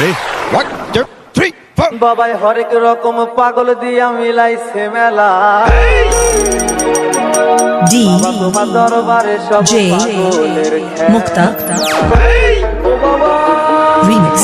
Ready? One, two, three, four. বাবাই হরেক রকম পাগল দিয়া মিলাইছে মেলা তোমার দরবারে সব পাগলের খেলা। Remix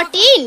dot in